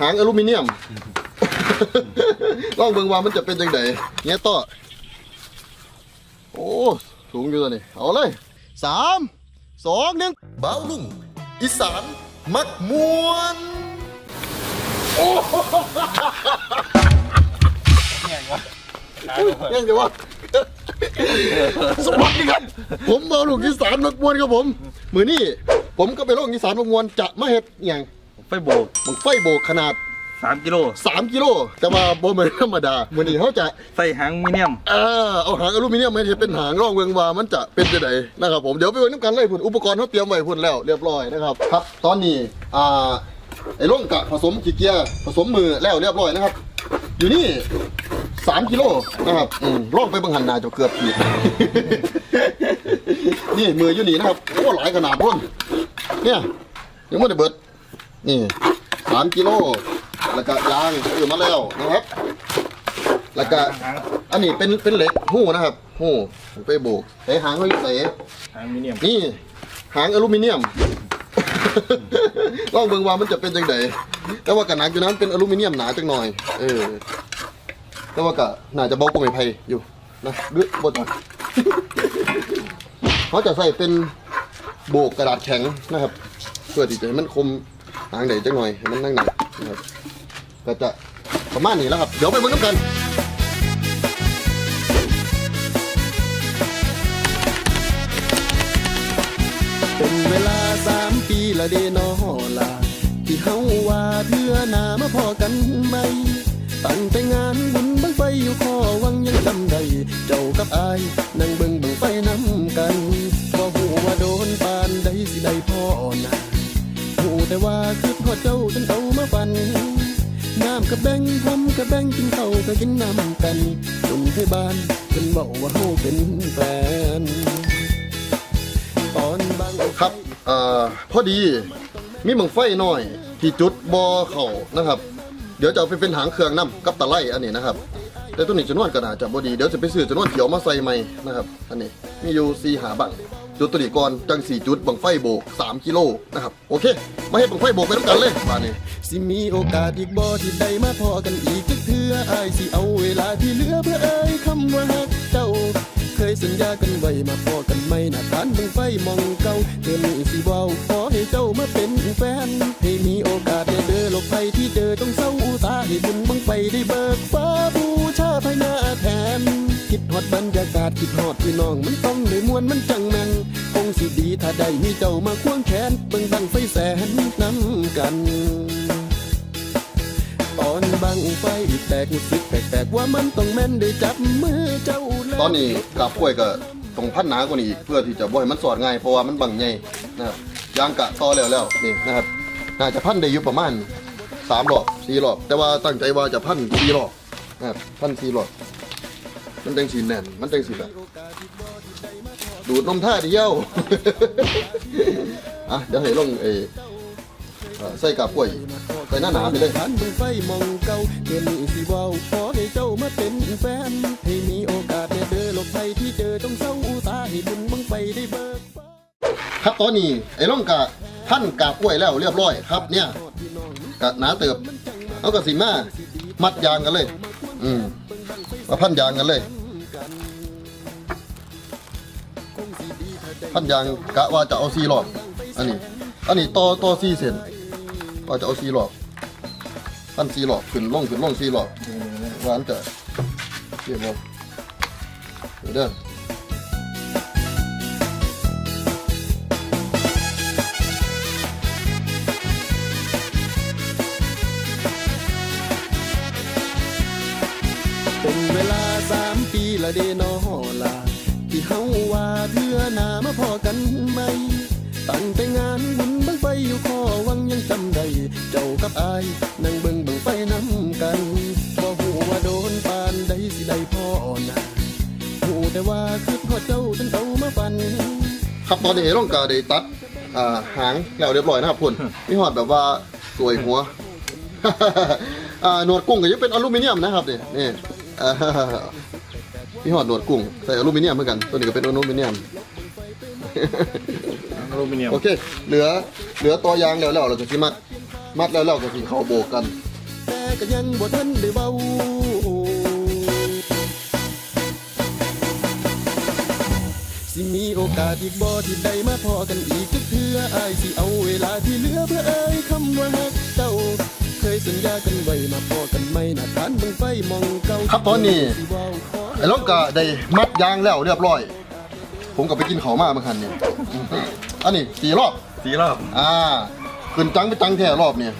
หางอลูมิเนียม ลองเบิ่งว่ามันจะเป็นจังไดเงี้ยต่อโอ้สูงอยู่ตัวนี้เอาเลยสามสองหนึ่งเบาลุงอีสานมักมวนโอ้ยังไงวะสวัสดีครับ ผมเบาลุงอีสานมักมวนครับผม มือนี่ผมก็ไปโลกอีสานมักมวนจะมาเฮ็ดอย่าง ไฟโบกบังไฟโบกขนาดสามกิโล3กิโลแต่ว่าบ่เหมือนธรรมดามื้อนี้เขาจะใส่หางมีเนียมเออเอาหางอลูมิเนียมมาเฮ็ดเป็นหางร่องเวิงว่ามันจะเป็นจังไดนะครับผมเดี๋ยวไปเบิ่งนํกันเลยพุ่นอุปกรณ์เขาเตรียมไว้พุ่นแล้วเรียบร้อยนะครับครับ ตอนนี้อ่าไอ้ร่องกะผสมขี้เกียร์ผสมมือแล้วเรียบร้อยนะครับ อยู่นี่3กิโลนะครับอืมร่องไปเบิ่งหันหน้าจะเกือบขีดนี่มืออยู่นี่นะครับโอ้หลายขนาดพุ่นเนี่ยยังไม่ได้เบิด นี่สามกิโลแล้วก็ยางซื้อมาแล้วนะครับ แล้วก็หางอันนี้เป็นเป็นเหล็กหู้นะครับหู้ผมไปโบกใส่หางเขาอยู่ใส่หางมีเนียมนี่ หางอลูมิเนียม ลองเบิ่งว่ามันจะเป็นจังไดแต่ว่ากันหนักอยู่นั้นเป็นอลูมิเนียมหนาจังหน่อย เออ แต่ว่าก็น่าจะเบากว่าไม้ไผ่อยู่นะหรือบดเขาจะใส่เป็นโบกกระดาษแข็งนะครับ เพื่อที่จะให้มันคม หางไหนจังหน่อยให้มันนั่งหนักนะครับก็จะประมาณนี้แล้วครับ เดี๋ยวไปเบิ่งน้ำกันเป็นเวลาสามปีละเดนอลาที่เฮาว่าเดือนามาพอกันไหมตั้งแต่งานบุญบังไฟอยู่ข้อวังยังจำได้เจ้ากับอายนั่งเบิ่งบังไฟน้ำ เจ้าจนเอามาฟันน้ำกับแบงผมกับแบงกินเข้าก็กินน้ำกันหนุ่มไทยบ้านเป็นบอกว่าเฮาเป็นแฟนตอนบางครับเอ่อพอดีมีบังไฟหน่อยที่จุดบอเข่านะครับ เดี๋ยวจะเอาไปเป็นหางเครื่องน้ำกับตะไลอันนี้นะครับแต่ตัวนี้จำนวนก็น่าษจะบอดีเดี๋ยวจะไปซื้อจำนวนเขียวมาใส่ใหม่นะครับอันนี้มีอยู่สี่หาบัง จุดตัวนี้ก่อนจังสี่จุดบังไฟโบก3กิโลนะครับโอเคมาให้บังไฟโบกไปน้ำกันเลยมาเนี่ยสิมีโอกาสอีกบ่ที่ได้มาพอกันอีกจักเทื่ออายสิเอาเวลาที่เหลือเพื่อเอ่ยคำว่าฮักเจ้า เคยสัญญากันไว้มาพอกันไมหน้าทานบังไฟมองเก่าเธอมีสิเว้าขอให้เจ้ามาเป็นแฟนให้มีโอกาสได้เดินโลกภัยที่เจอ อดบรรยากาศคิดฮอดพี่น้องมันต้องได้มวนมันจังแม่นคงสิดีถ้าได้มีเจ้ามาควงแขนเบิ่งบังไฟแสนน้ำกันตอนบังไฟแตกรู้สึกแปลกๆว่ามันต้องแม่นได้จับมือเจ้าตอนนี้กลับกล้วยก็ต้องพันหนากว่านี้อีกเพื่อที่จะบ่ให้มันสอดง่ายเพราะว่ามันบังใหญ่นะครับยางกะต่อแล้วแล้วนี่นะครับน่าจะพันได้อยู่ประมาณสามรอบสี่รอบแต่ว่าตั้งใจว่าจะพันสี่รอบนะครับพันสี่รอบ มันจังสีแน่น มันจังสีแบบดูดนมท่าเดียว อะเดี๋ยวให้ลงเอใส่กับกล้วยใส่หน้าหนาไปเลยทันเบิ่งไฟมองเก่าเดือนนี้สิเว้าขอให้เจ้ามาเป็นแฟน ให้มีโอกาสได้เดินโลกภัยที่เจอต้องเศร้าอุตาให้บุญบังไฟได้เบิกครับตอนนี้ไอ้ล่องกะท่านกาบกล้วยแล้วเรียบร้อยครับเนี่ยกะหนาเติบเอากระสีมามัดยางกันเลย อืมมาพันยางกันเลย พันยางกะว่าจะเอาซีหลอดอันนี้ อันนี้ต่อต่อซีเส้นว่าจะเอาซีหลอดพันซีหลอดขึ้นล่องขึ้นล่องซีหลอดว่านจะเรียบร้อยเดี๋ยวเด้อเป็นเวลาสามปีละเดนอลาที่เฮา ว่าเดือหนามาพอกันไหมตั้งแต่งานบุญบังไฟอยู่ข้อวังยังจำได้ เจ้ากับอายนั่งเบิ่งบังไฟน้ำกันบ่หูว่าโดนปานใดสิได้พ่อนะหูแต่ว่าคือพอเจ้าจนเอามาฟัน ครับตอนนี้ร่องกาได้ตัดอ่าหางแล้วเรียบร้อยนะครับคุณมีหอดแบบว่าสวยหัว อ่าหนวดกุ้งก็ยังเป็นอลูมิเนียมนะครับนี่นี่อ่า มีหอดหนวดกุ้งใส่อลูมิเนียมเหมือนกันตัวนี้ก็เป็นอลูมิเนียมหางอลูมิเนียมโอเค เหลือเหลือตัวยางแล้วแล้วเราจะชิมัด มัดแล้วแล้วก็สิเข้าโบกกันแต่ก็ยังบ่ทันได้เบาสิมีโอกาสอีกบ่ที่ได้มาพอกันอีกจักเทื่ออายสิเอาเวลาที่เหลือเพื่อเอ่ยคำว่าฮักเจ้าเคยสัญญากันไว้มาพอกันไหมหน้าทานบังไฟมองเก่าครับตอนนี้ สิเว้าขอไอ้ลงก็ได้มัดยางแล้วเรียบร้อย ผมก็ไปกินข้าวมาเมื่อคันนี่อันนี้สี่รอบ สีรอบอ่าขึ้นจังไปจังแท้รอบนี่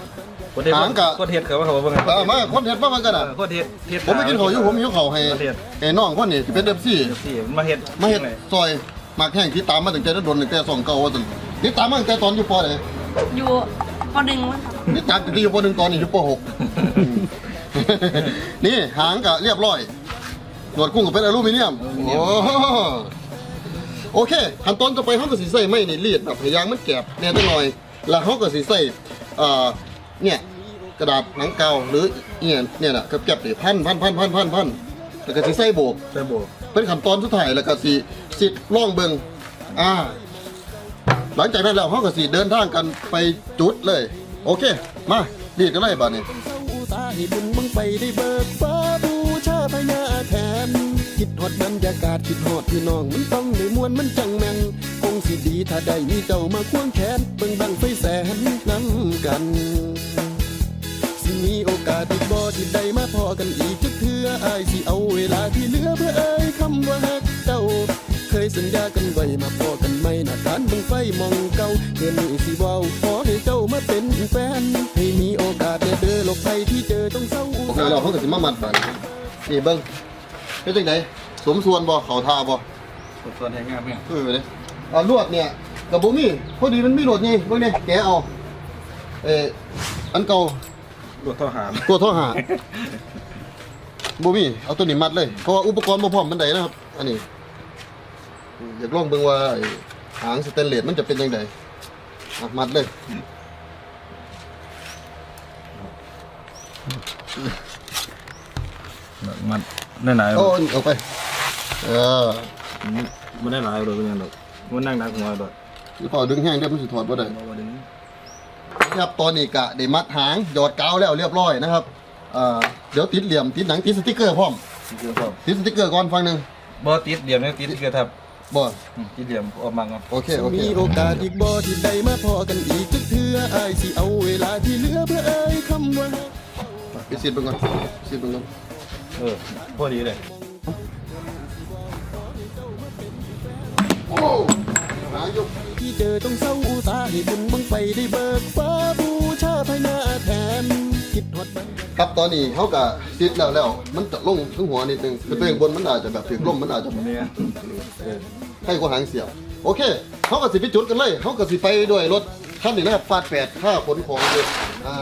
คนเฮ็ดหางกะ คนเฮ็ดเขาว่าเขาว่าไงเออมาคนเฮ็ดมามันกันเออะอคนเฮ็ดเฮ็ดผมไปกินข้าวอยู่ผมหิวข้าวให้คนเฮ็ดไอ้น้องคนนี้ที่เป็น FC ที่มาเฮ็ดมาเฮ็ดซอยหมากแห้งที่ตามมาตั้งแต่โดนตั้งแต่สองเก่าว่าซั่นนี่ตามมาตั้งแต่ตอนอยู่ปอไหนอยู่ปหนึ่งมั้งครับนี่จากที่อยู่ปหนึ่งตอนนี้อยู่ปหก นี่หางก็เรียบร้อย หนวดกุ้งก็เป็นอลูมิเนียมโอ้โอเคขั้นตอนต่อไปเขาก็สิใส่ไม้นี่รีดแบบให้ยางมันแกบเนี่ยจังหน่อย แล้วเขาก็สิใส่เอ่อเนี่ยกระดาษหนังเกาหรือเนี่ยเนี่ยน่ะกับแกบนี่พันพันพันพันพันพันแล้วก็สิใส่โบกใส่โบกเป็นขั้นตอนสุดท้ายแล้วก็สิสิล่องเบิงอ่า หลังจากนั้นแล้วเขาก็สิเดินทางกันไปจุดเลย โอเค มาดีดกันเลยบ้านี้เพญาแทนคิดฮอดบรรยากาศคิดฮอดพี่น้องมันต้องได้มวนมันจังแม่นคงสิดีถ้าได้มีเจ้ามาควงแขนเบิ่งบังไฟแสนน้ำกัน สิมีโอกาสอีกบ่ที่ได้มาพอกันอีกจักเทื่ออายสิเอาเวลาที่เหลือเพื่อเอ่ยคำว่าฮักเจ้า เคยสัญญากันไว้มาพอกันไหมหน้าทานบังไฟมองเก่าเกินนี้สิเว้าขอให้เจ้ามาเป็นแฟนให้มีโอกาสได้เด้อโลกภัยที่เจอต้องเศร้าโอเคเราเขาก็สิมามัดบ้านี้ นี่เบิ้งเป็นจังไดสมส่วนบ่เขาท่าบ่ส่วนแห่งงานเนี่ยเออเลยอ่าลวดเนี่ยกับบ่มีพอดีมันมีลวดนี่เบิ่งนี่แกะเอาเอออันเก่ารถทหารตัวโทรหาบ่มีเอาตัวนี้มัดเลยเพราะว่าอุปกรณ์บ่พร้อมมันใดนะครับ อันนี้อยากลองเบิ่งว่าไอ้หางสเตนเลสมันจะเป็นยังไงอะมัดเลย มันได้หลายโอ้ยเอาไป เออมันได้หลายเลยเป็นยังดอกมันนั่งนักหัวดอกหรือเปล่าดึงแห้งเดี๋ยวมันสิถอดบ่ได้มาวันนี้ครับตอนนี้กะได้มัดหางหยอดกาวแล้วเรียบร้อยนะครับเอ่อเดี๋ยวติดเหลี่ยมติดหนังติดสติกเกอร์พร้อมคือครับติดสติกเกอร์ก่อนฟังหนึ่งบ่ติดเดียมเนี่ยติดคือทับบ่อืมติดเดียมออกมาครับโอเคโอเคมีโอกาสอีกบ่ที่ได้มาพอกันอีกจักเทื่ออายสิเอาเวลาที่เหลือเพื่อเอ่ยคำว่าฮักไปซีดเบิ่งก่อนซีดเบิ่งก่อน เออ พอดีเลยโอ้หางอยู่ที่เจอต้องเศร้าตาให้บุญบังไปได้เบิกฟ้าบูชาพญาแทนคิดฮอดบรรยากาศครับตอนนี้เขากะซีดแล้วแล้ว มันจะลงทั้งหัวนิดนึงคือตัวเองบนมันอาจจะแบบถึกลมมันอาจจะเนี่ยเออให้กว่าหางเสียบโอเคเขาก็สิไปจุดกันเลยเขาก็สิไปด้วยรถคันนี้นะครับฟาดแปดค่าขนของเลยอ่า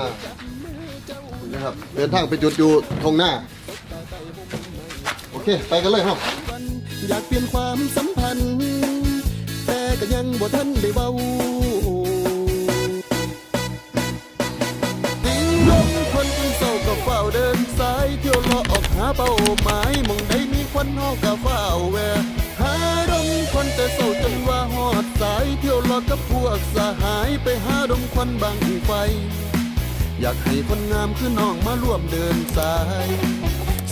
นะครับเดินทางไปจุดอยู่ตรงหน้าโอ เค ไปกันเลยครับวันอยากเปลี่ยนความสัมพันธ์แต่ก็ยังบ่ทันได้เบาติ้งลงคนเศร้าก็เฝ้าเดินสายเที่ยวเลาะออกหาเป้าหมายมองใดมีควันเฮาก็เฝ้าแวหาดมควันแต่เศร้าจนว่าฮอดสายเที่ยวเลาะกับพวกสหายไปหาดมควันบังไฟอยากให้คนงามคือน้องมาร่วมเดินสาย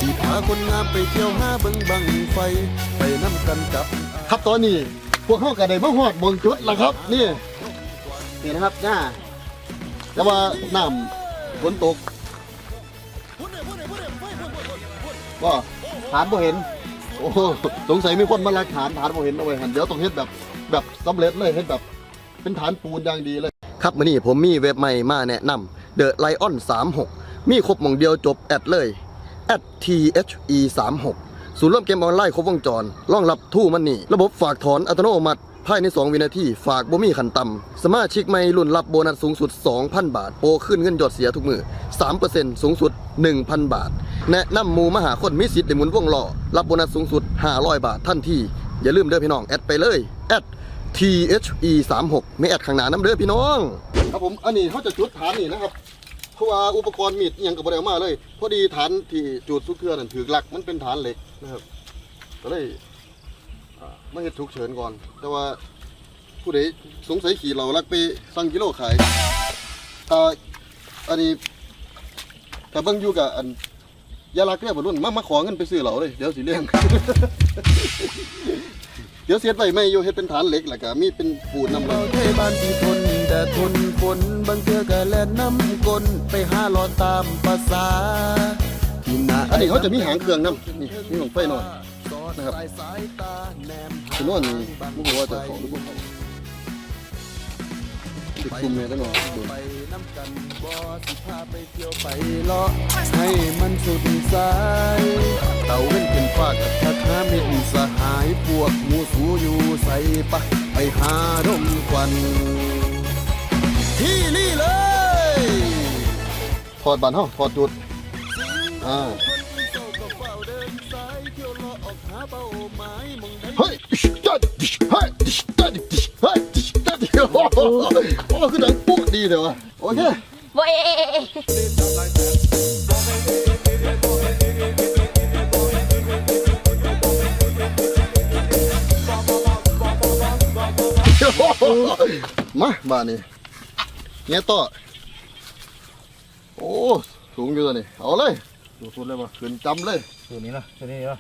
สิพาคนงามไปเที่ยวหาเบิ่งบังไฟ ไปน้ำกันกับ ครับตอนนี้พวกเขาก็ได้มาฮอดบนจุดแล้วครับนี่นี่นะครับหน้าแต่ว่าน้ำฝนตกว่าฐานบ่เห็น โอ้สงสัยมีคนมาลักฐานฐานบ่เห็นเอาไว้หันเดี๋ยวต้องเฮ็ดแบบแบบสำเร็จเลยเฮ็ดแบบ เป็นฐานปูนอย่างดีเลย ครับมื้อนี้ผมมีเว็บใหม่มาแนะนำ The Lion 36 มีครบหม่องเดียวจบแอดเลย @the 36 ศูนย์ร่วมเกมออนไลน์ครบวงจรรองรับทู่มันนี่ ระบบฝากถอนอัตโนมัติภายใน 2 วินาทีฝากบ่มีขันต่ำสมาชิกใหม่รุ่นรับโบนัสสูงสุด 2,000 บาท โปรขึ้นเงินยอดเสียทุกมือ 3%สูงสุด 1,000 บาท แนะนำมูมหาคนมีสิทธิ์ได้หมุนวงล้อรับโบนัสสูงสุด 500 บาททันทีอย่าลืมเด้อพี่น้อง แอดไปเลยแอด the 36 ไม่แอดข้างหน้าน้ำเด้อพี่น้อง ครับผมอันนี้เขาจะจุดฐานนี่นะครับ เพราะว่าอุปกรณ์มีดอิหยังกับบริเอามาเลย พอดีฐานที่จุดสุดเครือนั่นถือหลักมันเป็นฐานเหล็กนะครับ ก็เลยอ่ามาเฮ็ดฉุกเฉินก่อน แต่ว่าผู้ใดสงสัยขี่เราลักไปสั่งกิโลขายอ่าอันนี้ถ้าเบิ่งอยู่กับอันยาลักเรียบรุ่นมามาขอเงินไปซื้อเหล่าเลยเดี๋ยวสิเลี้ยง เดี๋ยวเสียดไว้ไม่อยู่เฮ็ดเป็นฐานเหล็กแล้วก็มีเป็นปูนน้ำเรามันเทบ้านที่ทนแดดทนฝนบางเทื่อก็แล่นน้ำกล ไปหาหลอนตามภาษาที่นาอันนี้เขาจะมีหางเครื่องน้ำนี่มีของไฟหน่อยนะครับคือนวลนี่มุกว่าจะเขาหรือบ่เขาติดคุมเนี่ยตั้งหน่อยโดนไปน้ำกันบ่สิพาไปเที่ยวไปเลาะให้มันสุดสายเต่าเว้นเป็นฟากกับทักหามิตรสหายพวกหมูสูอยู่ใส่ปะไปหาดมควันที่นี่เลย ถอดบานเฮาถอดจุดอ่าเฮ้ยจัดเฮ้ยจัดเฮ้ยจัดโอ้โหโอ้คือดังปุ๊กดีเลยวะโอเคโว้ยมาบ้านนี้เงี้ยต่อ โอ้ สูงอยู่ตัวนี่เอาเลยดูสุดเลยป่ะขึ้นจำเลยตัวนี้นะตัวนี้นะ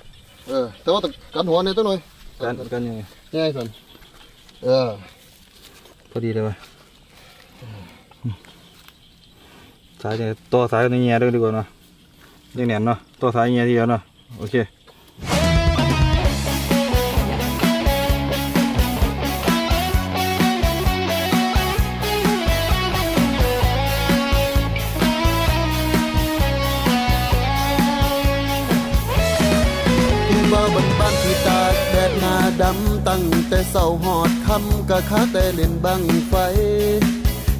เออแต่ว่าต้องกันหัวเนี่ยตั้งหน่อยกันกันยังไงง่ายสันเออพอดีเลยป่ะสายเนี่ยตัวสายในเงี้ยด้วยดีกว่าเนาะยังแหนนเนาะตัวสายเงี้ยทีเดียวเนาะโอเค ตั้งแต่เสาหอดคำกะค้าแต่เล่นบังไฟ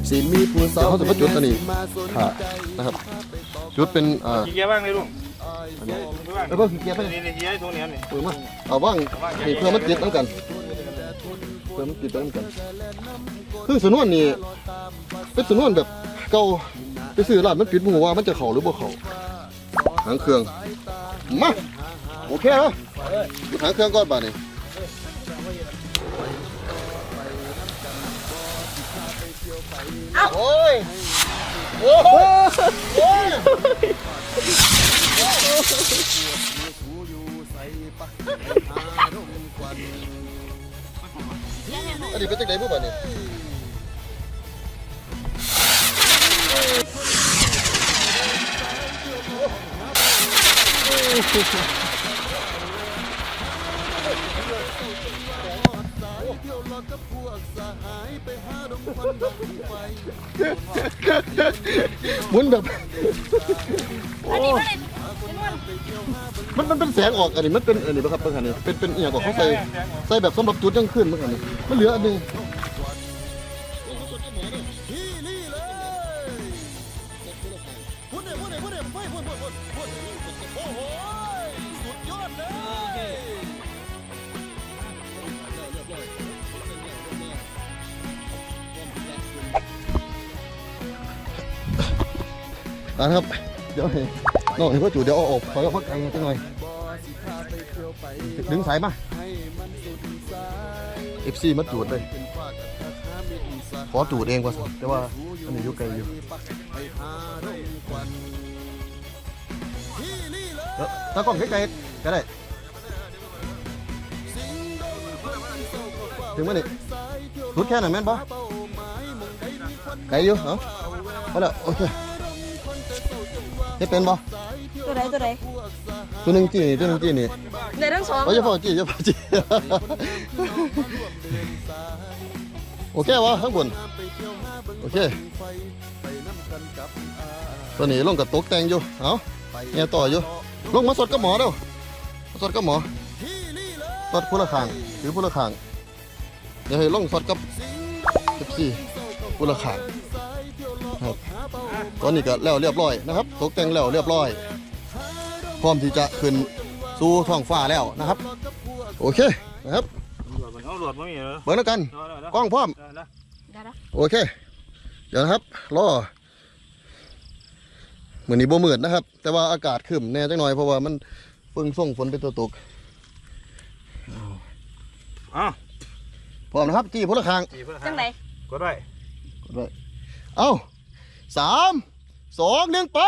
สิมีผู้สาวเขาจะมาจุดตัวนี้มาสนค่ะใจนะครับ จุดเป็นอ่าขี้เกียจบ้างเลยลุงแล้วก็ขี้เกียจไปนี่นี่ขี้เกียจตรงนี้นี่เปิดมาเอาว่างนี่เพื่อมันติดน้ำกันเพื่อมันติดน้ำกันคือสนวนนี่เป็นสนวนแบบเก่าไปซื้อร้านมันปิดหมูว่ามันจะเข่าหรือบ่เข่าหางเครื่องมาโอเคเหรอหางเครื่องก่อนบ่านี่ โอ้ย โอ้ยโอ้ยอันนี้เป็นจังไดบุบ่านี่ หมุนแบบอันนี้ไม่ได้เป็นวันมันมันเป็นแสงออกอันนี้มันเป็นอันนี้ป่ะครับเพื่อนนี่เป็นเป็นอหย่างก่อนเขาใส่ใส่แบบสำหรับจุดยังขึ้นเมื่อกี้นี่มันเหลืออันหนึง อะนครับ เดี๋ยวให้น้องเห็นพ่อจู่เดี๋ยวเอาออกถอยออกมาไกลจังหน่อย ดึงสายมา FC มาจูดเลย ขอจูดเองว่าสิแต่ว่าอันนี้อยู่ไกลอยู่เดี๋ยวตากล้องใกลๆก็ได้ ถึงมั้ยนี่รุดแค่ไหนแม่นปะไกลอยู่เหรอเอาละโอเค เฮ็ดเป็นปะตัวไหนตัวไหนตัวหนึ่งจีนี่ตัวหนึ่งจีนี่ในทั้งสองโอ้ยอย่าพอจีอย่าพอจี โอเควะข้างบนโอเคตัวนี้ลงกับตกแต่งอยู่เอาเนี่ยต่ออยู่ลงมาสดกับหมอเด้อมาสดกับหมอสดผู้ละข้างถือผู้ละข้างเดี๋ยวให้ลงสดกับสิบสี่ผู้ละข้าง ครับตอนนี้ก็แล้วเรียบร้อยนะครับ ตกแต่งแล้วเรียบร้อย พร้อมที่จะขึ้นสู่ท้องฟ้าแล้วนะครับ โอเคนะครับเอาหลวดมามีเหรอเบิ่งแล้วกันกล้องพร้อมได้แล้วโอเค เดี๋ยวนะครับรอเหมือนนี้บ่มืดนะครับ แต่ว่าอากาศขึ้นแน่จังหน่อยเพราะว่ามันเพิ่งส่งฝนเป็นตัวตกอ้าวพร้อมนะครับ จี้พลคางสี่เพื่อนจังไหนกดไว้กดไว้เอ้า สามสองหนึ่งไป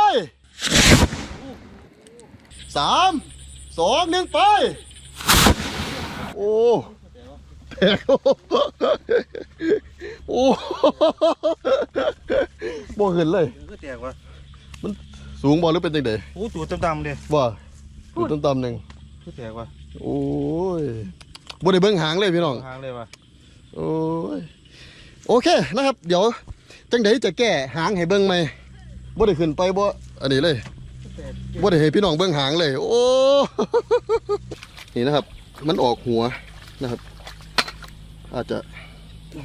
สามสองหนึ่งไป โอ้แตกโอ้บ่เห็นเลย ก็แตกว่ะสูงบ่หรือเป็นจังไดโอ้ตัวดำๆเลยว่าอยู่ต่ำๆหนึ่งก็แตกว่ะโอ้ยบ่ได้เบิ่งหางเลยพี่น้อง ทางเลยว่ะโอ้ยโอเคนะครับ เดี๋ยว จังไดจะแก้หางให้เบิ่งไหมบ่ได้ขึ้นไปบ่อันนี้เลยบ่ได้ให้พี่น้องเบิ่งหางเลย โอ้นี่นะครับ มันออกหัวนะครับ อาจจะ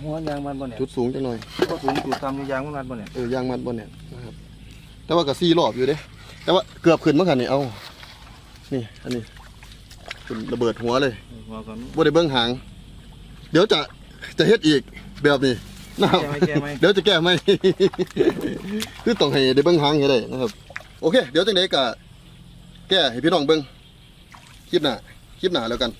หัวยางมันบ่เนี่ยจุดสูงจังหน่อยก็สูงจุดตามอยู่ยางมันบ่เนี่ยเออยางมันบ่เนี่ยนะครับ แต่ว่าก็ซี่รอบอยู่เด้แต่ว่าเกือบขึ้นมาคันนี่เอานี่อันนี้ขึ้นระเบิดหัวเลยหัวก่อนบ่ได้เบิ่งหาง เดี๋ยวจะจะเฮ็ดอีกแบบนี้ นะครับแก้ไหมแก้ไหม เดี๋ยวจะแก้ไหม คือต้องให้ได้เบิ่งหางให้ได้นะครับ โอเค เดี๋ยวจังไดก็แก้ให้พี่น้องเบิ่งคลิปหน้าคลิปหน้าแล้วกัน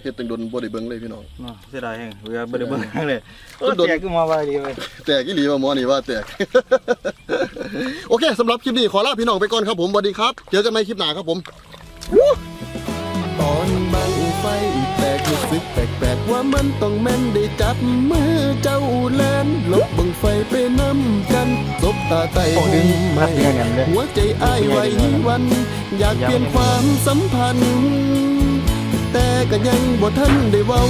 เฮ็ดเป็นดนบ่ได้เบิ่งเลยพี่น้อง เนาะเสียดายแฮงเวลาบ่ได้เบิ่งทางเลยโอ้โอ้ยแตกขึ้นมาไวดีเว้ย แตกอีหลีว่าหมอนี่ว่าแตก โอเคสำหรับคลิปนี้ขอลาพี่น้องไปก่อนครับผมสวัสดีครับ เจอกันใหม่คลิปหน้าครับผม ตอน บังไฟแตกรู้สึกแปลกๆว่ามันต้องแม่นได้จับมือเจ้าแลนลบบังไฟไปน้ำกันซบตาไตโอ้ดึงมัดเดียวกันเลยหัวใจอ้ายไว้วัน อยากเปลี่ยนความสัมพันธ์ แต่ก็ยังบ่ทันได้เว้า